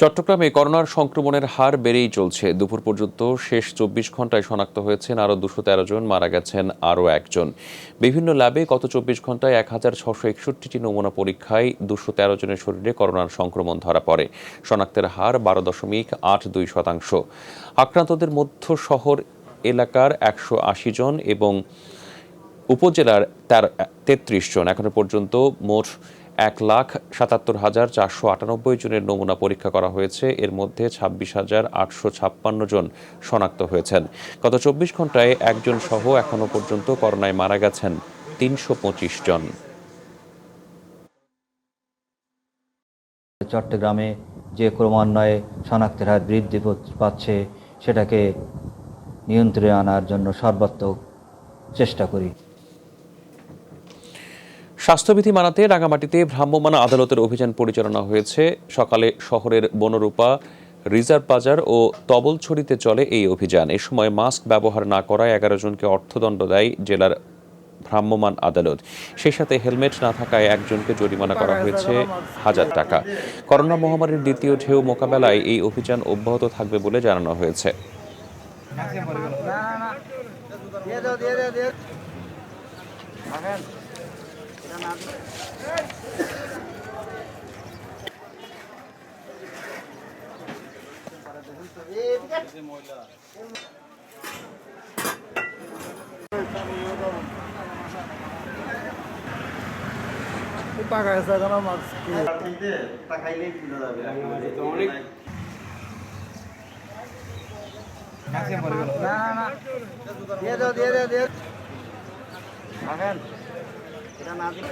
চট্টগ্রামে করোনার সংক্রমণের হার বেড়েই চলছে। দুপুর পর্যন্ত শেষ চব্বিশ ঘন্টায় শনাক্ত হয়েছেন আরও দুশো তেরো জন, মারা গেছেন আরও একজন। বিভিন্ন ল্যাবে গত চব্বিশ ঘন্টায় এক হাজার ছশো একষট্টিটি নমুনা পরীক্ষায় দুশো তেরো জনের শরীরে করোনার সংক্রমণ ধরা পড়ে। শনাক্তের হার বারো দশমিক আট দুই শতাংশ। আক্রান্তদের মধ্য শহর এলাকার একশো আশি জন এবং উপজেলার তার, তেত্রিশ জন। এখনও পর্যন্ত মোট এক লাখ সাতাত্তর হাজার চারশো আটানব্বই জনের নমুনা পরীক্ষা করা হয়েছে। এর মধ্যে ছাব্বিশ হাজার আটশো ছাপ্পান্ন জন শনাক্ত হয়েছেন। গত চব্বিশ ঘন্টায় একজন সহ এখনও পর্যন্ত করোনায় মারা গেছেন তিনশো পঁচিশ জন। চট্টগ্রামে যে ক্রমান্বয়ে শনাক্তের হার বৃদ্ধি পাচ্ছে, সেটাকে নিয়ন্ত্রণে আনার জন্য সর্বাত্মক চেষ্টা করি। স্বাস্থ্যবিধি মানাতে রাঙামাটিতে ভ্রাম্যমাণ আদালতের অভিযান পরিচালনা হয়েছে। সকালে শহরের বনরূপা, রিজার্ভ বাজার ও তবলছড়িতে চলে এই অভিযান। এ সময় মাস্ক ব্যবহার না করায় এগারো জনকে অর্থদণ্ড দেয় জেলার ভ্রাম্যমাণ আদালত। সেই সাথে হেলমেট না থাকায় একজনকে জরিমানা করা হয়েছে হাজার টাকা। করোনা মহামারীর দ্বিতীয় ঢেউ মোকাবেলায় এই অভিযান অব্যাহত থাকবে বলে জানানো হয়েছে। টাকা আছে এখন আমার না। না না দিয়ে দাও দিয়ে দাও। দিয়ে রাখেন